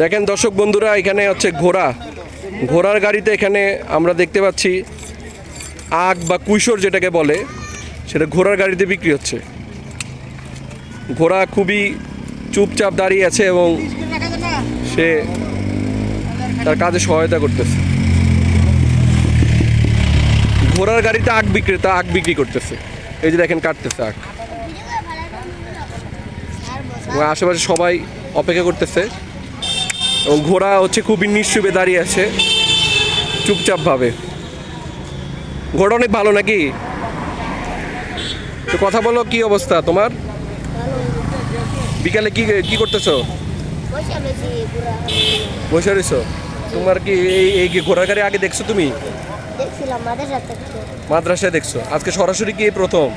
দেখেন দর্শক বন্ধুরা, এখানে হচ্ছে ঘোড়া। ঘোড়ার গাড়িতে এখানে আমরা দেখতে পাচ্ছি আগ বা কুইশোর যেটাকে বলে, সেটা ঘোড়ার গাড়িতে বিক্রি হচ্ছে। ঘোড়া খুবই চুপচাপ দাঁড়িয়ে আছে এবং সে তার কাজে সহায়তা করতেছে। ঘোড়ার গাড়িতে আগ বিক্রেতা আগ বিক্রি করতেছে। এই যে দেখেন কাটতেছে এবং আশেপাশে সবাই অপেক্ষা করতেছে। এবং ঘোড়া হচ্ছে খুবই নিশ্চুপে দাঁড়িয়ে আছে। চুপচাপ ভাবে। ঘোড়া অনেক ভালো নাকি? তো কথা বলো কি অবস্থা তোমার? বিকালে কি কি করতেছো? বসে রয়েছি। তোমার কি এই এই ঘোড়ার গাড়ি আগে দেখছ তুমি? মাদ্রাসায় দেখছ। আজকে সরাসরি কি প্রথম?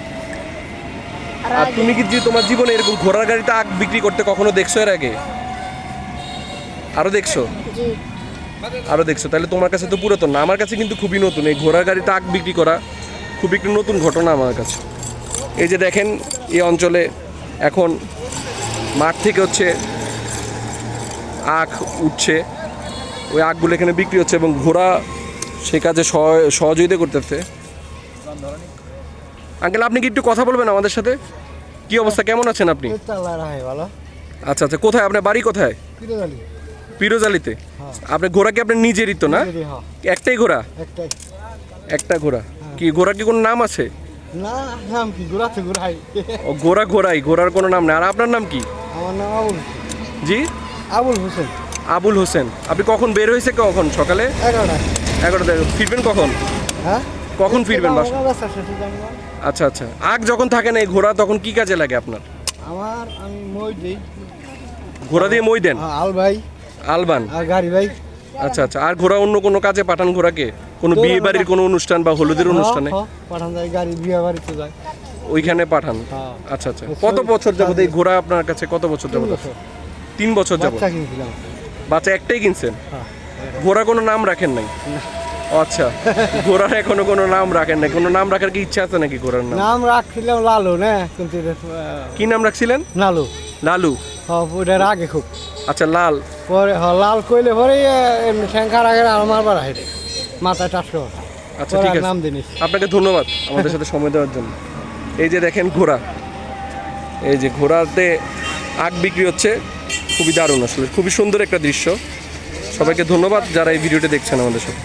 আর তুমি কি তোমার জীবনে এরকম ঘোড়ার গাড়িটা আগ বিক্রি করতে কখনো দেখছ এর আগে? আরও দেখছ? জি। আরও দেখছ? তাহলে তোমার কাছে তো পুরাতন না। আমার কাছে কিন্তু খুবই নতুন। এই ঘোড়ার গাড়িতে আগ বিক্রি করা খুবই একটি নতুন ঘটনা আমার কাছে। এই যে দেখেন এই অঞ্চলে এখন মাঠ থেকে হচ্ছে আখ উঠছে। ওই আখগুলো এখানে বিক্রি হচ্ছে এবং ঘোড়া সে কাজে সহ- সহযোগিতা করতেছে। আঙ্কেল আপনি কি একটু কথা বলবেন আমাদের সাথে? কি অবস্থা? কেমন আছেন আপনি? আচ্ছা আচ্ছা। কোথায়? আপনার বাড়ি কোথায়? পিরোজালিতে? আপনার ঘোড়া কি আপনার নিজেরই তো না? হ্যাঁ। একটাই ঘোড়া? একটা ঘোড়া? কি ঘোড়া কি কোনো নাম আছে? না নাম কি? ও ঘোড়া ঘোড়াই ঘোড়ার কোনো নাম নেই। আর আপনার নাম কি? আমার নাম আবুল জি? আবুল হোসেন। আবুল হোসেন। আপনি কখন বের হয়েছে কখন? সকালে? এগারোটা। এগারোটা ফিরবেন কখন? হ্যাঁ? কখন ফিরবেন বাসা। আচ্ছা আচ্ছা। আগ যখন থাকে না এই ঘোড়া তখন কি কাজে লাগে আপনার? আমার আমি মই দিই। ঘোড়া দিয়ে মই দেন? হ্যাঁ, আল ভাই। আলবান? আর গাড়ি ভাই। আচ্ছা আচ্ছা। আর ঘোড়া অন্য কোনো কাজে পাঠান ঘোড়াকে কোনো বিয়ে বাড়ির কোনো অনুষ্ঠান বা হলুদের অনুষ্ঠানে? হ্যাঁ, হ্যাঁ, পাঠান যায় গাড়ি বিয়ে বাড়িতে যায়। ওইখানে পাঠান? হ্যাঁ। আচ্ছা আচ্ছা। কত বছর যাবত এই ঘোড়া আপনার কাছে কত বছর যাবত তিন বছর যাবত? বাচ্চা একটাই কিনছেন? হ্যাঁ। ঘোড়া কোনো নাম রাখেন নাই? আচ্ছা। ঘোড়ার এখনও কোনো নাম রাখেন নাই? কোনো নাম রাখার কি ইচ্ছা আছে নাকি ঘোড়ার নাম? নাম রাখছিলাম লালু না? কিন্তু কি নাম রাখছিলেন? নালু লালু? হ্যাঁ ওটার আগে খুব। আচ্ছা লাল। পরে হ লাল কইলে পরে এমনি ঠ্যাঙ্কার আগে আমার বার হেঁটে মাথায় টাটকে আচ্ছা ঠিক আছে। নাম দিনিস। আপনাকে ধন্যবাদ আমাদের সাথে সময় দেওয়ার জন্য। এই যে দেখেন ঘোড়া। এই যে ঘোড়াতে আগ বিক্রি হচ্ছে। খুবই দারুণ আসলে। খুবই সুন্দর একটা দৃশ্য। সবাইকে ধন্যবাদ যারা এই ভিডিওটি দেখছেন আমাদের সাথে।